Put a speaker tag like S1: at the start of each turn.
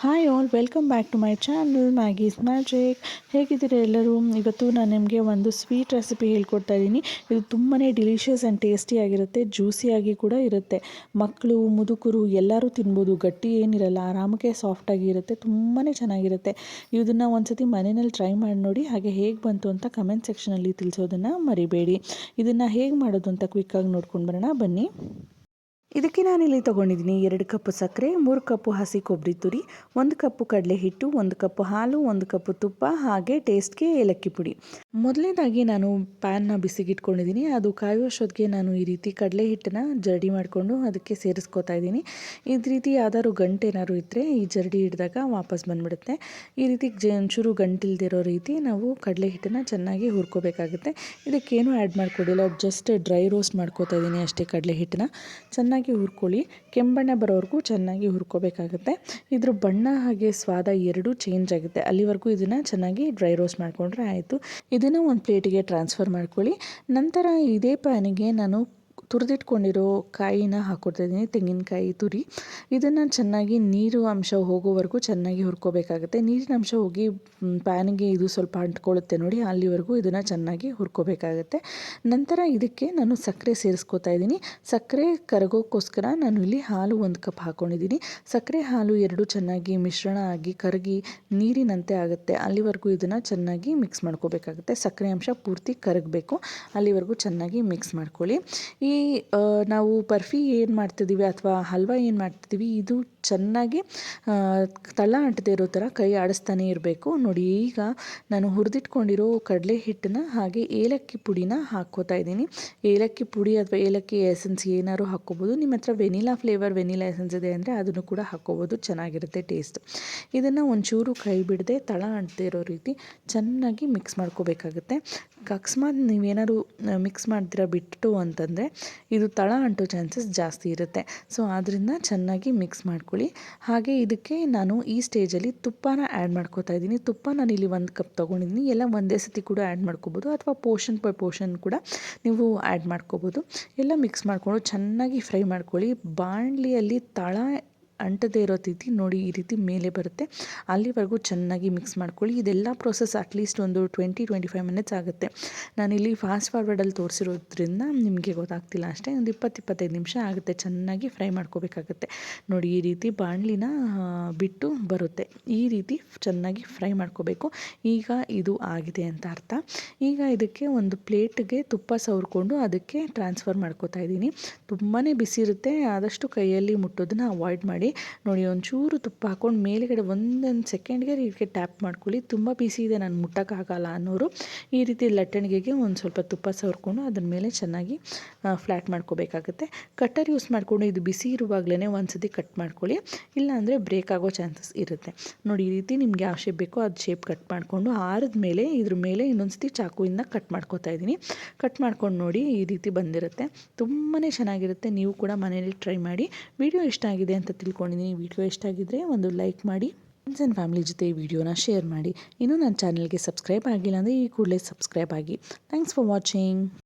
S1: Hi all welcome back to my channel Maggie's magic ಹೇಗಿದ್ದೀರಾ ಎಲ್ಲರೂ? ಇವತ್ತು ನಾನು ನಿಮಗೆ ಒಂದು ಸ್ವೀಟ್ ರೆಸಿಪಿ ಹೇಳ್ಕೊಡ್ತಾ ಇದ್ದೀನಿ. ಇದು ತುಂಬಾ ಡಿಲಿಷಿಯಸ್ ಆ್ಯಂಡ್ ಟೇಸ್ಟಿಯಾಗಿರುತ್ತೆ ಜ್ಯೂಸಿಯಾಗಿ ಕೂಡ ಇರುತ್ತೆ. ಮಕ್ಕಳು ಮುದುಕರು ಎಲ್ಲರೂ ತಿನ್ಬೋದು, ಗಟ್ಟಿ ಏನಿರಲ್ಲ, ಆರಾಮಕ್ಕೆ ಸಾಫ್ಟಾಗಿ ಇರುತ್ತೆ ತುಂಬಾ ಚೆನ್ನಾಗಿರುತ್ತೆ. ಇದನ್ನು ಒಂದ್ಸತಿ ಮನೆಯಲ್ಲಿ ಟ್ರೈ ಮಾಡಿ ನೋಡಿ, ಹಾಗೆ ಹೇಗೆ ಬಂತು ಅಂತ ಕಮೆಂಟ್ ಸೆಕ್ಷನಲ್ಲಿ ತಿಳಿಸೋದನ್ನು ಮರಿಬೇಡಿ. ಇದನ್ನು ಹೇಗೆ ಮಾಡೋದು ಅಂತ ಕ್ವಿಕ್ಕಾಗಿ ನೋಡ್ಕೊಂಡು ಬರೋಣ, ಬನ್ನಿ. ಇದಕ್ಕೆ ನಾನಿಲ್ಲಿ ತೊಗೊಂಡಿದ್ದೀನಿ ಎರಡು ಕಪ್ಪು ಸಕ್ಕರೆ, ಮೂರು ಕಪ್ಪು ಹಸಿ ಕೊಬ್ಬರಿ ತುರಿ, ಒಂದು ಕಪ್ಪು ಕಡಲೆ ಹಿಟ್ಟು ಒಂದು ಕಪ್ಪು ಹಾಲು, ಒಂದು ಕಪ್ಪು ತುಪ್ಪ ಹಾಗೆ ಟೇಸ್ಟ್ಗೆ ಏಲಕ್ಕಿ ಪುಡಿ. ಮೊದಲನೇದಾಗಿ ನಾನು ಪ್ಯಾನ್ನ ಬಿಸಿಗಿಟ್ಕೊಂಡಿದ್ದೀನಿ. ಅದು ಕಾಯುವಷ್ಟೊತ್ತಿಗೆ ನಾನು ಈ ರೀತಿ ಕಡಲೆ ಹಿಟ್ಟನ್ನು ಜರಡಿ ಮಾಡಿಕೊಂಡು ಅದಕ್ಕೆ ಸೇರಿಸ್ಕೋತಾ ಇದ್ದೀನಿ. ಈ ರೀತಿ ಯಾವ್ದಾದ್ರು ಗಂಟೆ ಏನಾದ್ರು ಇದ್ದರೆ ಈ ಜರಡಿ ಹಿಡಿದಾಗ ವಾಪಸ್ ಬಂದುಬಿಡುತ್ತೆ. ಈ ರೀತಿ ಜ ಒಂಚೂರು ಗಂಟಿಲ್ದಿರೋ ರೀತಿ ನಾವು ಕಡಲೆ ಹಿಟ್ಟನ್ನು ಚೆನ್ನಾಗಿ ಹುರ್ಕೋಬೇಕಾಗುತ್ತೆ. ಇದಕ್ಕೇನು ಆ್ಯಡ್ ಮಾಡಿಕೊಡಿಲ್ಲ. ಜಸ್ಟ್ ಡ್ರೈ ರೋಸ್ಟ್ ಮಾಡ್ಕೋತಾ ಇದ್ದೀನಿ ಅಷ್ಟೇ ಕಡಲೆ ಹಿಟ್ಟನ್ನು ಚೆನ್ನಾಗಿ ಹುರ್ಕೊಳ್ಳಿ. ಕೆಂಬಣ್ಣ ಬರೋವರೆಗೂ ಚೆನ್ನಾಗಿ ಹುರ್ಕೋಬೇಕಾಗುತ್ತೆ. ಇದ್ರ ಬಣ್ಣ ಹಾಗೆ ಸ್ವಾದ ಎರಡೂ ಚೇಂಜ್ ಆಗುತ್ತೆ. ಅಲ್ಲಿವರೆಗೂ ಇದನ್ನು ಚೆನ್ನಾಗಿ ಡ್ರೈ ರೋಸ್ಟ್ ಮಾಡಿಕೊಂಡ್ರೆ ಆಯಿತು. ಇದನ್ನು ಒಂದು ಪ್ಲೇಟಿಗೆ ಟ್ರಾನ್ಸ್ಫರ್ ಮಾಡ್ಕೊಳ್ಳಿ. ನಂತರ ಇದೇ ಪ್ಯಾನಿಗೆ ನಾನು ತುರಿದಿಟ್ಕೊಂಡಿರೋ ಕಾಯಿನ ಹಾಕ್ಕೊಡ್ತಾಯಿದ್ದೀನಿ ತೆಂಗಿನಕಾಯಿ ತುರಿ. ಇದನ್ನು ಚೆನ್ನಾಗಿ ನೀರು ಅಂಶ ಹೋಗೋವರೆಗೂ ಚೆನ್ನಾಗಿ ಹುರ್ಕೋಬೇಕಾಗುತ್ತೆ. ನೀರಿನ ಅಂಶ ಹೋಗಿ ಪ್ಯಾನಿಗೆ ಇದು ಸ್ವಲ್ಪ ಅಂಟ್ಕೊಳ್ಳುತ್ತೆ ನೋಡಿ, ಅಲ್ಲಿವರೆಗೂ ಇದನ್ನು ಚೆನ್ನಾಗಿ ಹುರ್ಕೋಬೇಕಾಗುತ್ತೆ. ನಂತರ ಇದಕ್ಕೆ ನಾನು ಸಕ್ಕರೆ ಸೇರಿಸ್ಕೋತಾ ಇದ್ದೀನಿ. ಸಕ್ಕರೆ ಕರಗೋಕ್ಕೋಸ್ಕರ ನಾನು ಇಲ್ಲಿ ಹಾಲು ಒಂದು ಕಪ್ ಹಾಕ್ಕೊಂಡಿದ್ದೀನಿ ಸಕ್ಕರೆ ಹಾಲು ಎರಡು ಚೆನ್ನಾಗಿ ಮಿಶ್ರಣ ಆಗಿ ಕರಗಿ ನೀರಿನಂತೆ ಆಗುತ್ತೆ. ಅಲ್ಲಿವರೆಗೂ ಇದನ್ನು ಚೆನ್ನಾಗಿ ಮಿಕ್ಸ್ ಮಾಡ್ಕೋಬೇಕಾಗುತ್ತೆ. ಸಕ್ಕರೆ ಅಂಶ ಪೂರ್ತಿ ಕರಗಬೇಕು. ಅಲ್ಲಿವರೆಗೂ ಚೆನ್ನಾಗಿ ಮಿಕ್ಸ್ ಮಾಡ್ಕೊಳ್ಳಿ. ಈ ನಾವು ಬರ್ಫಿ ಏನು ಮಾಡ್ತಿದ್ದೀವಿ ಅಥವಾ ಹಲ್ವ ಏನು ಮಾಡ್ತಿದ್ದೀವಿ ಇದು ಚೆನ್ನಾಗಿ ತಳ ಅಂಟದೇ ಇರೋ ಥರ ಕೈ ಆಡಿಸ್ತಾನೆ ಇರಬೇಕು. ನೋಡಿ, ಈಗ ನಾನು ಹುರಿದಿಟ್ಕೊಂಡಿರೋ ಕಡಲೆ ಹಿಟ್ಟನ್ನ ಹಾಗೆ ಏಲಕ್ಕಿ ಪುಡಿನ ಹಾಕ್ಕೋತಾ ಇದ್ದೀನಿ. ಏಲಕ್ಕಿ ಪುಡಿ ಅಥವಾ ಏಲಕ್ಕಿ ಎಸೆನ್ಸ್ ಏನಾದ್ರು ಹಾಕ್ಕೋಬೋದು. ನಿಮ್ಮ ಹತ್ರ ವೆನಿಲಾ ಫ್ಲೇವರ್, ವೆನಿಲಾ ಎಸೆನ್ಸ್ ಇದೆ ಅಂದರೆ ಅದನ್ನು ಕೂಡ ಹಾಕ್ಕೋಬೋದು. ಚೆನ್ನಾಗಿರುತ್ತೆ ಟೇಸ್ಟ್. ಇದನ್ನು ಒಂಚೂರು ಕೈ ಬಿಡದೆ ತಳ ಅಂಟದೇ ಇರೋ ರೀತಿ ಚೆನ್ನಾಗಿ ಮಿಕ್ಸ್ ಮಾಡ್ಕೋಬೇಕಾಗುತ್ತೆ. ಅಕಸ್ಮಾತ್ ನೀವೇನಾದ್ರು ಮಿಕ್ಸ್ ಮಾಡ್ತೀರಾ ಬಿಟ್ಟು ಅಂತಂದರೆ, ಇದು ತಳ ಅಂಟೋ ಚಾನ್ಸಸ್ ಜಾಸ್ತಿ ಇರುತ್ತೆ. ಸೊ ಆದ್ದರಿಂದ ಚೆನ್ನಾಗಿ ಮಿಕ್ಸ್ ಮಾಡ್ಕೊಳ್ಳಿ. ಹಾಗೆ ಇದಕ್ಕೆ ನಾನು ಈ ಸ್ಟೇಜಲ್ಲಿ ತುಪ್ಪನ ಆ್ಯಡ್ ಮಾಡ್ಕೋತಾ ಇದ್ದೀನಿ. ತುಪ್ಪ ನಾನು ಇಲ್ಲಿ ಒಂದು ಕಪ್ ತೊಗೊಂಡಿದ್ದೀನಿ. ಎಲ್ಲ ಒಂದೇ ಸತಿ ಕೂಡ ಆ್ಯಡ್ ಮಾಡ್ಕೋಬೋದು. ಅಥವಾ ಪೋರ್ಷನ್ ಬೈ ಪೋರ್ಷನ್ ಕೂಡ ನೀವು ಆ್ಯಡ್ ಮಾಡ್ಕೋಬೋದು. ಎಲ್ಲ ಮಿಕ್ಸ್ ಮಾಡಿಕೊಂಡು ಚೆನ್ನಾಗಿ ಫ್ರೈ ಮಾಡ್ಕೊಳ್ಳಿ. ಬಾಣಲಿಯಲ್ಲಿ ತಳ ಅಂಟದೇ ಇರೋ ರೀತಿ ನೋಡಿ ಈ ರೀತಿ ಮೇಲೆ ಬರುತ್ತೆ. ಅಲ್ಲಿವರೆಗೂ ಚೆನ್ನಾಗಿ ಮಿಕ್ಸ್ ಮಾಡ್ಕೊಳ್ಳಿ. ಇದೆಲ್ಲ ಪ್ರೊಸೆಸ್ ಅಟ್ಲೀಸ್ಟ್ ಒಂದು ಟ್ವೆಂಟಿ ಟ್ವೆಂಟಿ ಫೈವ್ ಮಿನಿಟ್ಸ್ ಆಗುತ್ತೆ. ನಾನಿಲ್ಲಿ ಫಾಸ್ಟ್ ಫಾರ್ವರ್ಡಲ್ಲಿ ತೋರಿಸಿರೋದ್ರಿಂದ ನಿಮಗೆ ಗೊತ್ತಾಗ್ತಿಲ್ಲ ಅಷ್ಟೇ. ಒಂದು ಇಪ್ಪತ್ತು, ಇಪ್ಪತ್ತೈದು ನಿಮಿಷ ಆಗುತ್ತೆ ಚೆನ್ನಾಗಿ ಫ್ರೈ ಮಾಡ್ಕೋಬೇಕಾಗುತ್ತೆ. ನೋಡಿ ಈ ರೀತಿ ಬಾಣಲಿನ ಬಿಟ್ಟು ಬರುತ್ತೆ. ಈ ರೀತಿ ಚೆನ್ನಾಗಿ ಫ್ರೈ ಮಾಡ್ಕೋಬೇಕು. ಈಗ ಇದು ಆಗಿದೆ ಅಂತ ಅರ್ಥ. ಈಗ ಇದಕ್ಕೆ ಒಂದು ಪ್ಲೇಟ್ಗೆ ತುಪ್ಪ ಸವರ್ಕೊಂಡು ಅದಕ್ಕೆ ಟ್ರಾನ್ಸ್ಫರ್ ಮಾಡ್ಕೋತಾ ಇದ್ದೀನಿ. ತುಂಬಾ ಬಿಸಿ ಇರುತ್ತೆ. ಆದಷ್ಟು ಕೈಯಲ್ಲಿ ಮುಟ್ಟೋದನ್ನ ಅವಾಯ್ಡ್ ಮಾಡಿ. ನೋಡಿ, ಒಂಚೂರು ತುಪ್ಪ ಹಾಕ್ಕೊಂಡು ಮೇಲುಗಡೆ ಒಂದೊಂದು ಸೆಕೆಂಡ್ಗೆ ಇದಕ್ಕೆ ಟ್ಯಾಪ್ ಮಾಡ್ಕೊಳ್ಳಿ. ತುಂಬ ಬಿಸಿ ಇದೆ, ನಾನು ಮುಟ್ಟೋಕ್ಕಾಗಲ್ಲ ಅನ್ನೋರು ಈ ರೀತಿ ಲಟ್ಟಣಿಗೆಗೆ ಒಂದು ಸ್ವಲ್ಪ ತುಪ್ಪ ಸವರ್ಕೊಂಡು ಅದ್ರ ಮೇಲೆ ಚೆನ್ನಾಗಿ ಫ್ಲ್ಯಾಟ್ ಮಾಡ್ಕೋಬೇಕಾಗುತ್ತೆ. ಕಟ್ಟರ್ ಯೂಸ್ ಮಾಡಿಕೊಂಡು ಇದು ಬಿಸಿ ಇರುವಾಗಲೇ ಒಂದು ಸತಿ ಕಟ್ ಮಾಡ್ಕೊಳ್ಳಿ. ಇಲ್ಲಾಂದರೆ ಬ್ರೇಕ್ ಆಗೋ ಚಾನ್ಸಸ್ ಇರುತ್ತೆ. ನೋಡಿ, ಈ ರೀತಿ ನಿಮ್ಗೆ ಯಾವ ಶೇಪ್ ಬೇಕೋ ಅದು ಶೇಪ್ ಕಟ್ ಮಾಡಿಕೊಂಡು ಆರಿದ ಮೇಲೆ ಇದ್ರ ಮೇಲೆ ಇನ್ನೊಂದು ಸತಿ ಚಾಕುವಿಂದ ಕಟ್ ಮಾಡ್ಕೋತಾ ಇದ್ದೀನಿ. ಕಟ್ ಮಾಡ್ಕೊಂಡು ನೋಡಿ ಈ ರೀತಿ ಬಂದಿರುತ್ತೆ. ತುಂಬಾ ಚೆನ್ನಾಗಿರುತ್ತೆ. ನೀವು ಕೂಡ ಮನೇಲಿ ಟ್ರೈ ಮಾಡಿ. ವಿಡಿಯೋ ಇಷ್ಟ ಆಗಿದೆ ಅಂತ ತಿಳ್ಕೊಂಡಿದ್ದೀನಿ. ವಿಡಿಯೋ ಇಷ್ಟ ಆಗಿದ್ದರೆ ಒಂದು ಲೈಕ್ ಮಾಡಿ ಫ್ರೆಂಡ್ಸ್ ಆ್ಯಂಡ್ ಫ್ಯಾಮಿಲಿ ಜೊತೆ ವಿಡಿಯೋನ ಶೇರ್ ಮಾಡಿ. ಇನ್ನೂ ನನ್ನ ಚಾನಲ್ಗೆ ಸಬ್ಸ್ಕ್ರೈಬ್ ಆಗಿಲ್ಲ ಅಂದರೆ ಈ ಕೂಡಲೇ ಸಬ್ಸ್ಕ್ರೈಬ್ ಆಗಿ. Thanks for watching